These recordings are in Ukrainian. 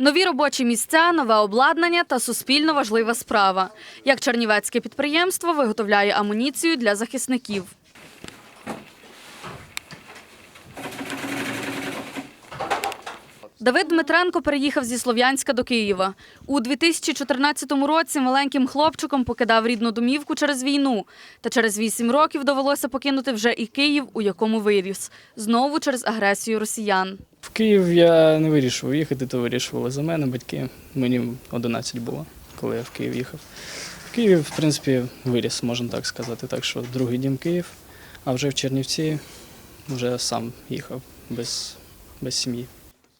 Нові робочі місця, нове обладнання та суспільно важлива справа. Як чернівецьке підприємство виготовляє амуніцію для захисників. Давид Дмитренко переїхав зі Слов'янська до Києва. У 2014 році маленьким хлопчиком покидав рідну домівку через війну. Та через вісім років довелося покинути вже і Київ, у якому виріс. Знову через агресію росіян. Київ я не вирішував їхати, то вирішували за мене батьки. Мені 11 було, коли я в Київ їхав. В Києві, в принципі, виріс, можна так сказати. Так що другий дім Київ, а вже в Чернівці вже сам їхав без, без сім'ї.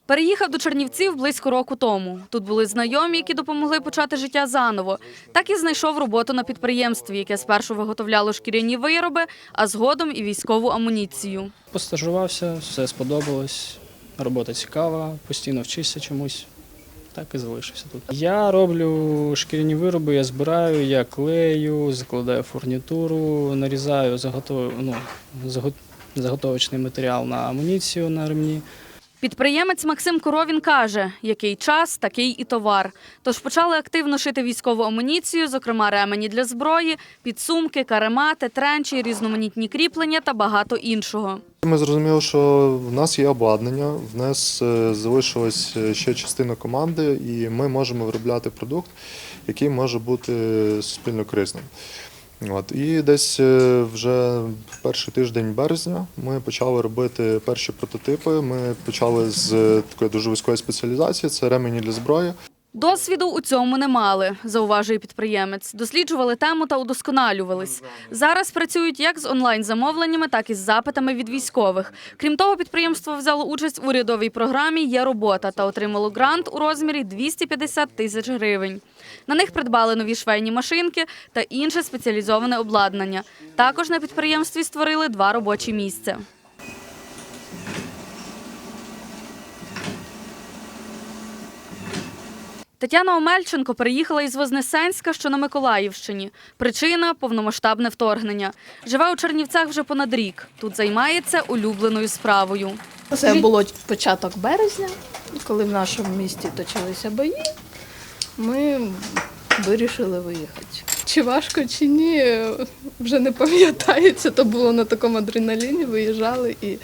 Переїхав до Чернівців близько року тому. Тут були знайомі, які допомогли почати життя заново. Так і знайшов роботу на підприємстві, яке спершу виготовляло шкіряні вироби, а згодом і військову амуніцію. Постажувався, все сподобалось. Робота цікава, постійно вчишся чомусь. Так і залишився тут. Я роблю шкіряні вироби, я збираю, я клею, закладаю фурнітуру, нарізаю заготов... ну, заго- заготовочний матеріал на амуніцію на ремні. Підприємець Максим Коровін каже, який час, такий і товар. Тож почали активно шити військову амуніцію, зокрема ремені для зброї, підсумки, каремати, тренчі, різноманітні кріплення та багато іншого. Ми зрозуміли, що в нас є обладнання, в нас е, залишилась е, ще частина команди, і ми можемо виробляти продукт, який може бути суспільно корисним. От. І десь е, вже перший тиждень березня ми почали робити перші прототипи. Ми почали з е, такої дуже вузької спеціалізації це ремені для зброї. Досвіду у цьому не мали, зауважує підприємець. Досліджували тему та удосконалювались. Зараз працюють як з онлайн-замовленнями, так і з запитами від військових. Крім того, підприємство взяло участь в урядовій програмі Є робота та отримало грант у розмірі 250 тисяч гривень. На них придбали нові швейні машинки та інше спеціалізоване обладнання. Також на підприємстві створили два робочі місця. Тетяна Омельченко переїхала із Вознесенська, що на Миколаївщині. Причина повномасштабне вторгнення. Живе у Чернівцях вже понад рік. Тут займається улюбленою справою. Це було початок березня, коли в нашому місті точилися бої. Ми вирішили виїхати. Чи важко, чи ні, вже не пам'ятається. То було на такому адреналіні, виїжджали і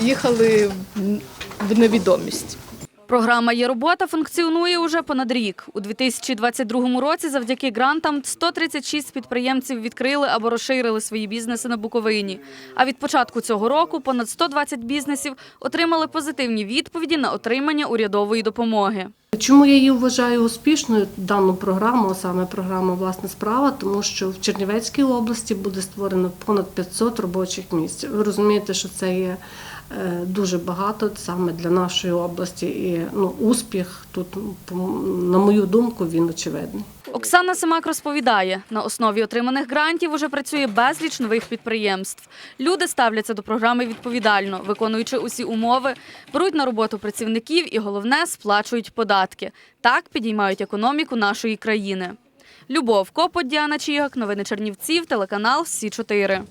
їхали в- в невідомість. Програма «Є робота» функціонує уже понад рік. У 2022 році завдяки грантам 136 підприємців відкрили або розширили свої бізнеси на Буковині. А від початку цього року понад 120 бізнесів отримали позитивні відповіді на отримання урядової допомоги. Чому я її вважаю успішною дану програму, а саме програму Власна справа, тому що в Чернівецькій області буде створено понад 500 робочих місць. Ви розумієте, що це є е, дуже багато саме для нашої області, і ну успіх тут, на мою думку, він очевидний. Оксана Семак розповідає, на основі отриманих грантів уже працює безліч нових підприємств. Люди ставляться до програми відповідально, виконуючи усі умови, беруть на роботу працівників і, головне, сплачують податки. Так підіймають економіку нашої країни. Любов Копот, Діана Чігак, новини Чернівців, телеканал Сі 4